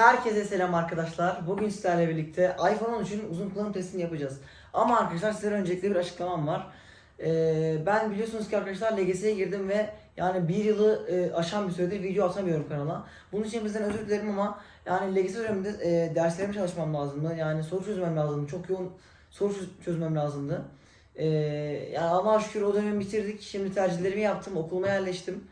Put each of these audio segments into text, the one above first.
Herkese selam arkadaşlar. Bugün sizlerle birlikte iPhone 13'ün uzun kullanım testini yapacağız. Ama arkadaşlar size öncelikle bir açıklamam var. Ee, ben biliyorsunuz ki arkadaşlar LGS'ye girdim ve yani bir yılı e, aşan bir süredir video atamıyorum kanala. Bunun için bizden özür dilerim ama yani LGS döneminde e, derslerime çalışmam lazımdı. Yani soru çözmem lazımdı. Çok yoğun soru çöz- çözmem lazımdı. Ee, yani Allah'a şükür o dönemi bitirdik. Şimdi tercihlerimi yaptım. Okuluma yerleştim.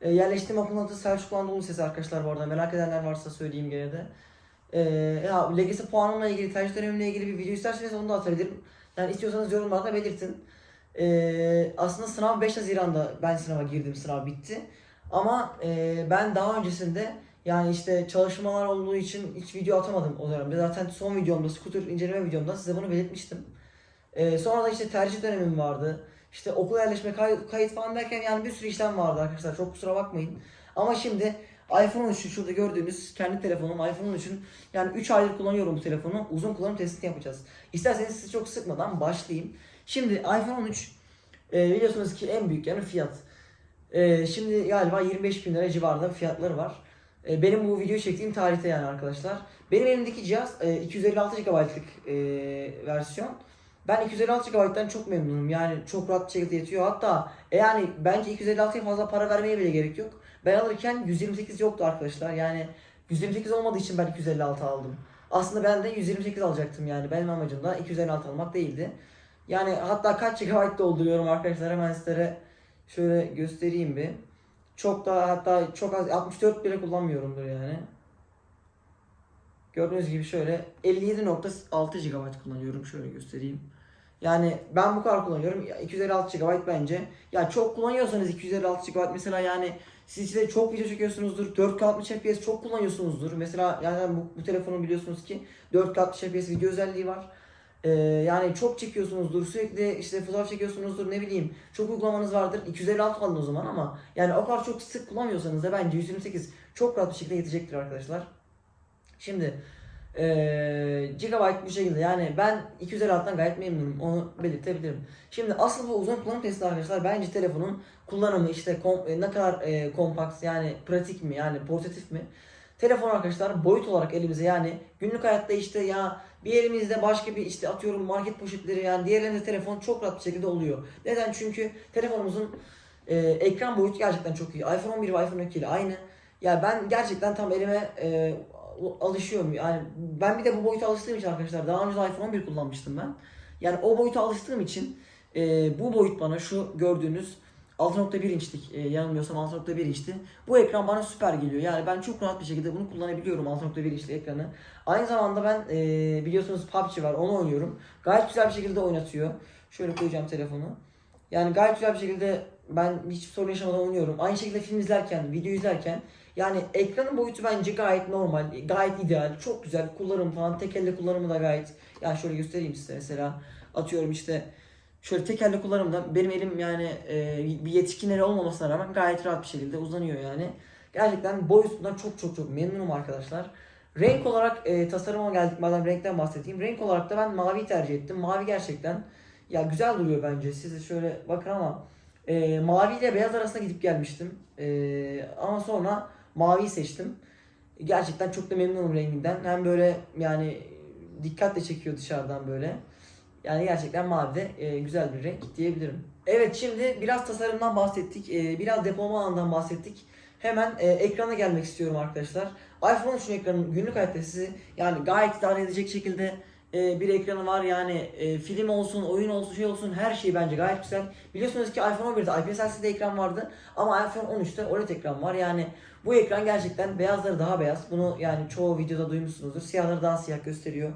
E, yerleştiğim okulun adı Selçuk Anadolu Lisesi arkadaşlar bu arada. Merak edenler varsa söyleyeyim gene de. E, ya LGS puanımla ilgili, tercih dönemimle ilgili bir video isterseniz onu da atabilirim. Yani istiyorsanız yorumlarda belirtin. E, aslında sınav 5 Haziran'da ben sınava girdim, sınav bitti. Ama e, ben daha öncesinde yani işte çalışmalar olduğu için hiç video atamadım o dönemde. Zaten son videomda, scooter inceleme videomda size bunu belirtmiştim. E, sonra da işte tercih dönemim vardı. İşte okula yerleşme, kay- kayıt falan derken yani bir sürü işlem vardı arkadaşlar. Çok kusura bakmayın. Ama şimdi iPhone 13'ü şurada gördüğünüz kendi telefonum iPhone 13'ün yani 3 aydır kullanıyorum bu telefonu. Uzun kullanım testini yapacağız. İsterseniz sizi çok sıkmadan başlayayım. Şimdi iPhone 13 e, biliyorsunuz ki en büyük yani fiyat. E, şimdi galiba 25 bin lira civarında fiyatları var. E, benim bu videoyu çektiğim tarihte yani arkadaşlar. Benim elimdeki cihaz e, 256 GB'lık e, versiyon. Ben 256 GB'dan çok memnunum. Yani çok rahat bir şekilde yetiyor. Hatta e yani bence 256'ya fazla para vermeye bile gerek yok. Ben alırken 128 yoktu arkadaşlar. Yani 128 olmadığı için ben 256 aldım. Aslında ben de 128 alacaktım yani. Benim amacım da 256 almak değildi. Yani hatta kaç GB dolduruyorum arkadaşlar hemen sizlere şöyle göstereyim bir. Çok da hatta çok az 64 bile kullanmıyorumdur yani. Gördüğünüz gibi şöyle 57.6 GB kullanıyorum. Şöyle göstereyim. Yani ben bu kadar kullanıyorum. Ya 256 GB bence. Ya çok kullanıyorsanız 256 GB mesela yani siz işte çok video çekiyorsunuzdur. 4K 60 FPS çok kullanıyorsunuzdur. Mesela yani bu, bu telefonun biliyorsunuz ki 4K 60 FPS video özelliği var. Ee, yani çok çekiyorsunuzdur. Sürekli işte fotoğraf çekiyorsunuzdur. Ne bileyim. Çok uygulamanız vardır. 256 alın o zaman ama yani o kadar çok sık kullanmıyorsanız da bence 128 çok rahat bir şekilde yetecektir arkadaşlar. Şimdi eee gigabyte bu şekilde yani ben 256'dan gayet memnunum onu belirtebilirim. Şimdi asıl bu uzun kullanım testi arkadaşlar bence telefonun kullanımı işte kom- e, ne kadar e, kompakt yani pratik mi yani portatif mi? Telefon arkadaşlar boyut olarak elimize yani günlük hayatta işte ya bir elimizde başka bir işte atıyorum market poşetleri yani diğer elimizde telefon çok rahat bir şekilde oluyor. Neden? Çünkü telefonumuzun e, ekran boyutu gerçekten çok iyi. iPhone 11 ve iPhone 12 ile aynı. Ya ben gerçekten tam elime e, alışıyorum. Yani ben bir de bu boyuta alıştığım için arkadaşlar daha önce iPhone 11 kullanmıştım ben. Yani o boyuta alıştığım için e, bu boyut bana şu gördüğünüz 6.1 inçlik e, yanılmıyorsam 6.1 inçti. Bu ekran bana süper geliyor. Yani ben çok rahat bir şekilde bunu kullanabiliyorum 6.1 inçli ekranı. Aynı zamanda ben e, biliyorsunuz PUBG var onu oynuyorum. Gayet güzel bir şekilde oynatıyor. Şöyle koyacağım telefonu. Yani gayet güzel bir şekilde ben hiç sorun yaşamadan oynuyorum. Aynı şekilde film izlerken, video izlerken yani ekranın boyutu bence gayet normal, gayet ideal, çok güzel. Kullanım falan, tek elle kullanımı da gayet. Yani şöyle göstereyim size mesela. Atıyorum işte şöyle tek elle kullanımda benim elim yani e, bir yetişkin eli olmamasına rağmen gayet rahat bir şekilde uzanıyor yani. Gerçekten boyutundan çok çok çok memnunum arkadaşlar. Renk olarak e, tasarıma geldik madem renkten bahsedeyim. Renk olarak da ben mavi tercih ettim. Mavi gerçekten ya güzel duruyor bence. Siz de şöyle bakın ama e, mavi ile beyaz arasında gidip gelmiştim. E, ama sonra maviyi seçtim. Gerçekten çok da memnunum renginden. Hem böyle yani dikkatle çekiyor dışarıdan böyle. Yani gerçekten mavi de e, güzel bir renk diyebilirim. Evet şimdi biraz tasarımdan bahsettik. E, biraz depolama alanından bahsettik. Hemen e, ekrana gelmek istiyorum arkadaşlar. iPhone 13'ün ekranı günlük sizi yani gayet idare edecek şekilde e, bir ekranı var. Yani e, film olsun, oyun olsun, şey olsun her şey bence gayet güzel. Biliyorsunuz ki iPhone 11'de IPS LCD ekran vardı ama iPhone 13'te OLED ekran var. Yani bu ekran gerçekten beyazları daha beyaz. Bunu yani çoğu videoda duymuşsunuzdur. Siyahları daha siyah gösteriyor.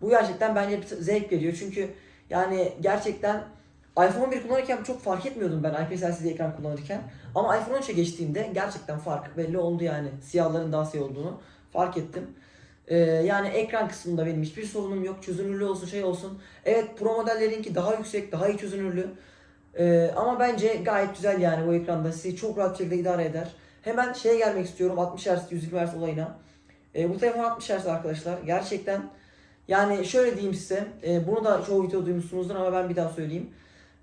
Bu gerçekten bence zevk veriyor. Çünkü yani gerçekten iPhone 11 kullanırken çok fark etmiyordum ben IPS LCD ekran kullanırken. Ama iPhone 13'e geçtiğimde gerçekten fark belli oldu yani. Siyahların daha siyah olduğunu fark ettim. Ee, yani ekran kısmında benim hiçbir sorunum yok. Çözünürlüğü olsun şey olsun. Evet Pro modellerinki daha yüksek, daha iyi çözünürlüğü. Ee, ama bence gayet güzel yani bu ekranda sizi çok rahat şekilde idare eder. Hemen şeye gelmek istiyorum 60 Hz 120 Hz olayına. Ee, bu telefon 60 Hz arkadaşlar. Gerçekten yani şöyle diyeyim size. e, bunu da çoğu videoda duymuşsunuzdur ama ben bir daha söyleyeyim.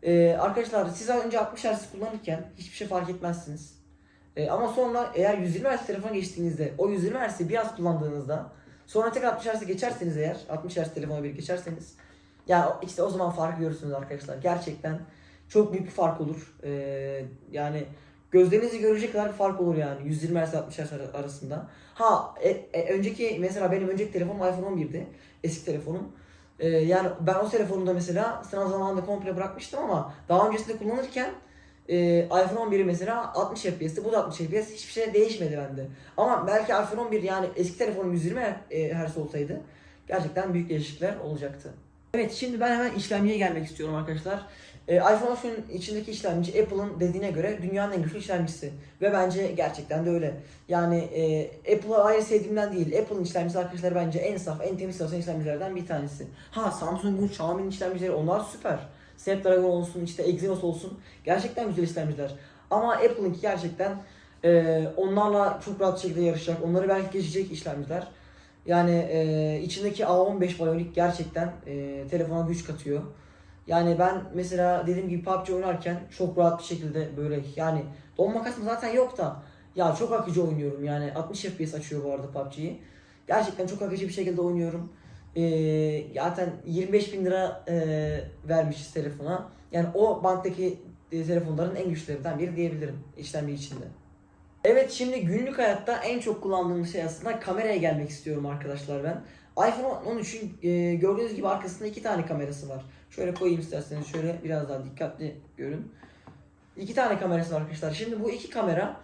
Ee, arkadaşlar siz önce 60 Hz kullanırken hiçbir şey fark etmezsiniz. E, ama sonra eğer 120 Hz telefona geçtiğinizde o 120 Hz'i biraz kullandığınızda sonra tekrar 60 Hz'e geçerseniz eğer 60 Hz telefona bir geçerseniz ya işte o zaman farkı görürsünüz arkadaşlar. Gerçekten çok büyük bir fark olur. E, yani gözlerinizi görecek kadar bir fark olur yani 120 Hz 60 Hz ar- arasında. Ha e, e, önceki mesela benim önceki telefonum iPhone 11'di. Eski telefonum. E, yani ben o telefonumda mesela sınav zamanında komple bırakmıştım ama daha öncesinde kullanırken e, iPhone 11'i mesela 60 FPS'ti. Bu da 60 FPS. Hiçbir şey değişmedi bende. Ama belki iPhone 11 yani eski telefonum 120 e, Hz olsaydı gerçekten büyük değişiklikler olacaktı. Evet şimdi ben hemen işlemciye gelmek istiyorum arkadaşlar. Ee, iPhone 13'ün içindeki işlemci Apple'ın dediğine göre dünyanın en güçlü işlemcisi. Ve bence gerçekten de öyle. Yani e, Apple'ı ayrı sevdiğimden değil. Apple'ın işlemcisi arkadaşlar bence en saf, en temiz çalışan işlemcilerden bir tanesi. Ha Samsung'un, Xiaomi'nin işlemcileri onlar süper. Snapdragon olsun, işte Exynos olsun. Gerçekten güzel işlemciler. Ama Apple'ınki gerçekten e, onlarla çok rahat şekilde yarışacak. Onları belki geçecek işlemciler. Yani e, içindeki A15 Bionic gerçekten e, telefona güç katıyor. Yani ben mesela dediğim gibi PUBG oynarken çok rahat bir şekilde böyle yani donma kasma zaten yok da ya çok akıcı oynuyorum yani 60 FPS açıyor bu arada PUBG'yi. Gerçekten çok akıcı bir şekilde oynuyorum. E, zaten 25 bin lira e, vermişiz telefona. Yani o banttaki e, telefonların en güçlülerinden biri diyebilirim işlemci içinde. Evet şimdi günlük hayatta en çok kullandığım şey aslında kameraya gelmek istiyorum arkadaşlar ben. iPhone 13'ün e, gördüğünüz gibi arkasında iki tane kamerası var. Şöyle koyayım isterseniz şöyle biraz daha dikkatli görün. İki tane kamerası var arkadaşlar. Şimdi bu iki kamera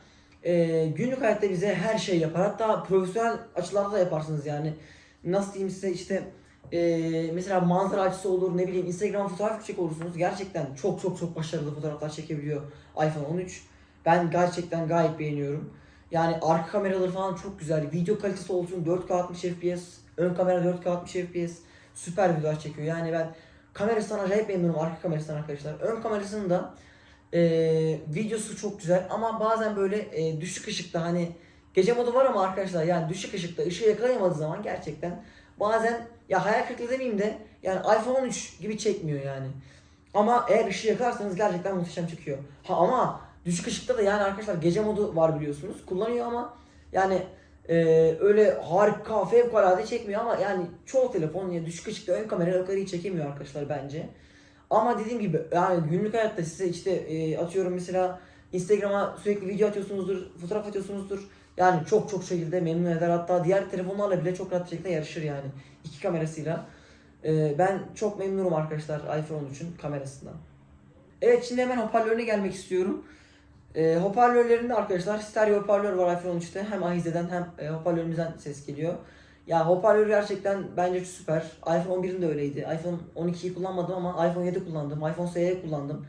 e, günlük hayatta bize her şey yapar. Hatta profesyonel açılarda da yaparsınız yani. Nasıl diyeyim size işte e, mesela manzara açısı olur ne bileyim Instagram fotoğraf çekecek olursunuz. Gerçekten çok çok çok başarılı fotoğraflar çekebiliyor iPhone 13. Ben gerçekten gayet beğeniyorum. Yani arka kameraları falan çok güzel. Video kalitesi olsun 4K 60 FPS. Ön kamera 4K 60 FPS. Süper videolar çekiyor. Yani ben kamerasından acayip memnunum arka kamerasından arkadaşlar. Ön kamerasının da e, videosu çok güzel ama bazen böyle e, düşük ışıkta hani gece modu var ama arkadaşlar yani düşük ışıkta ışığı yakalayamadığı zaman gerçekten bazen ya hayal kırıklığı demeyeyim de yani iPhone 13 gibi çekmiyor yani. Ama eğer ışığı yakalarsanız gerçekten muhteşem çıkıyor. Ha ama düşük ışıkta da yani arkadaşlar gece modu var biliyorsunuz. Kullanıyor ama yani e, öyle harika fevkalade çekmiyor ama yani çoğu telefon ya düşük ışıkta ön kamera yukarıyı çekemiyor arkadaşlar bence. Ama dediğim gibi yani günlük hayatta size işte e, atıyorum mesela Instagram'a sürekli video atıyorsunuzdur, fotoğraf atıyorsunuzdur. Yani çok çok şekilde memnun eder. Hatta diğer telefonlarla bile çok rahat şekilde yarışır yani. iki kamerasıyla. E, ben çok memnunum arkadaşlar iPhone 13'ün kamerasından. Evet şimdi hemen hoparlörüne gelmek istiyorum. E, hoparlörlerinde arkadaşlar stereo hoparlör var iPhone 13'te. Hem ahizeden hem e, hoparlörümüzden ses geliyor. Ya hoparlör gerçekten bence süper. iPhone 11'in de öyleydi. iPhone 12'yi kullanmadım ama iPhone 7 kullandım. iPhone SE kullandım.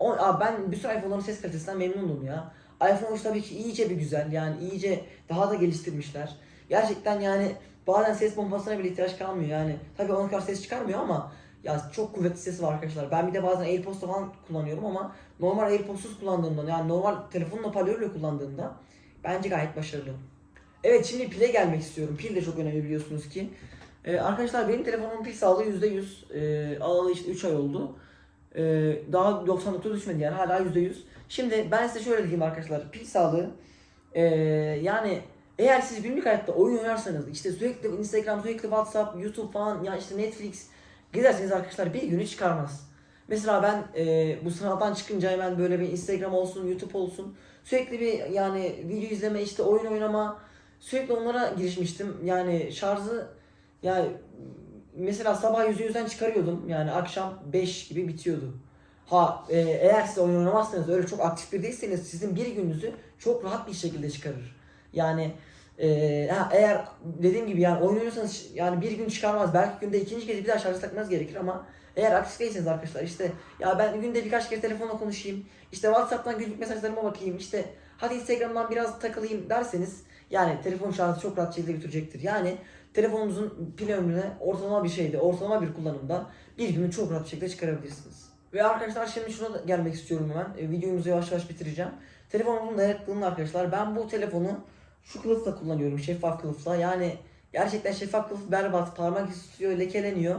O, abi ben bütün iPhone'ların ses kalitesinden memnunum ya. iPhone 13 tabii ki iyice bir güzel. Yani iyice daha da geliştirmişler. Gerçekten yani bazen ses pompasına bile ihtiyaç kalmıyor yani. Tabii onun kadar ses çıkarmıyor ama ya çok kuvvetli sesi var arkadaşlar. Ben bir de bazen AirPods'ta falan kullanıyorum ama normal AirPods'suz kullandığımda yani normal telefonun hoparlörüyle kullandığımda bence gayet başarılı. Evet şimdi pile gelmek istiyorum. Pil de çok önemli biliyorsunuz ki. Ee, arkadaşlar benim telefonumun pil sağlığı %100. Ee, alalı işte 3 ay oldu. Ee, daha 99'a düşmedi yani hala %100. Şimdi ben size şöyle diyeyim arkadaşlar. Pil sağlığı ee, yani eğer siz günlük hayatta oyun oynarsanız işte sürekli Instagram, sürekli WhatsApp, YouTube falan ya işte Netflix giderseniz arkadaşlar bir günü çıkarmaz. Mesela ben e, bu sınavdan çıkınca hemen böyle bir Instagram olsun, YouTube olsun sürekli bir yani video izleme, işte oyun oynama sürekli onlara girişmiştim. Yani şarjı yani mesela sabah %100'den çıkarıyordum. Yani akşam 5 gibi bitiyordu. Ha e, eğer siz oyun oynamazsanız öyle çok aktif bir değilseniz sizin bir gününüzü çok rahat bir şekilde çıkarır. Yani e, ha, eğer dediğim gibi yani oynuyorsanız yani bir gün çıkarmaz. Belki günde ikinci kez bir daha şarj takmanız gerekir ama eğer aktif değilseniz arkadaşlar işte ya ben günde birkaç kez telefonla konuşayım. işte Whatsapp'tan günlük mesajlarıma bakayım. işte hadi Instagram'dan biraz takılayım derseniz yani telefon şarjı çok rahat şekilde götürecektir. Yani telefonunuzun pil ömrüne ortalama bir şeyde, ortalama bir kullanımda bir günü çok rahat bir şekilde çıkarabilirsiniz. Ve arkadaşlar şimdi şuna gelmek istiyorum hemen. E, videomuzu yavaş yavaş bitireceğim. Telefonumuzun dayanıklılığını arkadaşlar ben bu telefonu şu kılıfla kullanıyorum. Şeffaf kılıfla. Yani gerçekten şeffaf kılıf berbat. Parmak istiyor, lekeleniyor.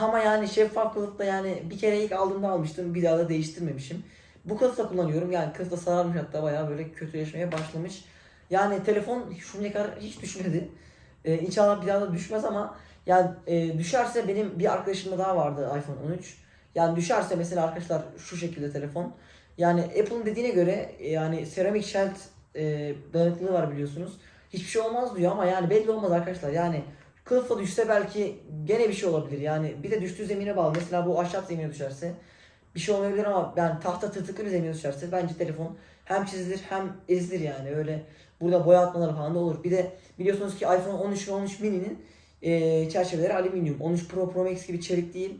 Ama yani şeffaf kılıfla yani bir kere ilk aldığımda almıştım. Bir daha da değiştirmemişim. Bu kılıfla kullanıyorum. Yani kılıfla sararmış hatta bayağı böyle kötüleşmeye başlamış. Yani telefon şimdiye kadar hiç düşmedi. Ee, inşallah bir daha da düşmez ama yani e, düşerse benim bir arkadaşımda daha vardı iPhone 13. Yani düşerse mesela arkadaşlar şu şekilde telefon. Yani Apple'ın dediğine göre e, yani seramik shell e, dayanıklılığı var biliyorsunuz. Hiçbir şey olmaz diyor ama yani belli olmaz arkadaşlar. Yani kılıfla düşse belki gene bir şey olabilir. Yani bir de düştüğü zemine bağlı. Mesela bu ahşap zemine düşerse bir şey olmayabilir ama yani tahta tırtıklı bir zemine düşerse bence telefon hem çizilir hem ezilir yani öyle burada boya atmaları falan da olur. Bir de biliyorsunuz ki iPhone 13 ve 13 mini'nin e, çerçeveleri alüminyum. 13 Pro Pro Max gibi çelik değil.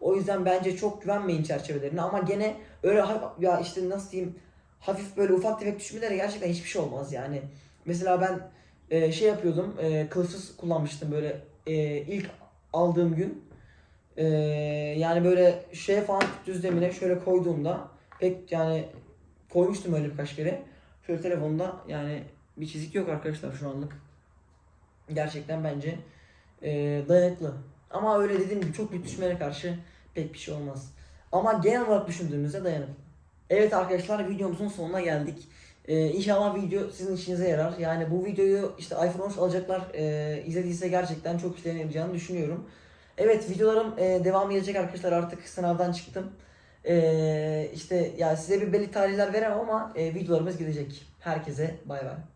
O yüzden bence çok güvenmeyin çerçevelerine ama gene öyle ya işte nasıl diyeyim hafif böyle ufak tefek düşmelere gerçekten hiçbir şey olmaz yani. Mesela ben e, şey yapıyordum e, kılıfsız kullanmıştım böyle e, ilk aldığım gün. E, yani böyle şeye falan düzlemine şöyle koyduğumda pek yani koymuştum öyle birkaç kere. Şöyle telefonda yani bir çizik yok arkadaşlar şu anlık. Gerçekten bence e, dayanıklı. Ama öyle dediğim gibi çok büyük düşmelere karşı pek bir şey olmaz. Ama genel olarak düşündüğümüzde dayanıklı. Evet arkadaşlar videomuzun sonuna geldik. Ee, inşallah video sizin işinize yarar. Yani bu videoyu işte iPhone 13 alacaklar e, izlediyse gerçekten çok işlerine yarayacağını düşünüyorum. Evet videolarım e, devam edecek arkadaşlar artık sınavdan çıktım. E, işte ya size bir belli tarihler veremem ama e, videolarımız gidecek. Herkese bay bay.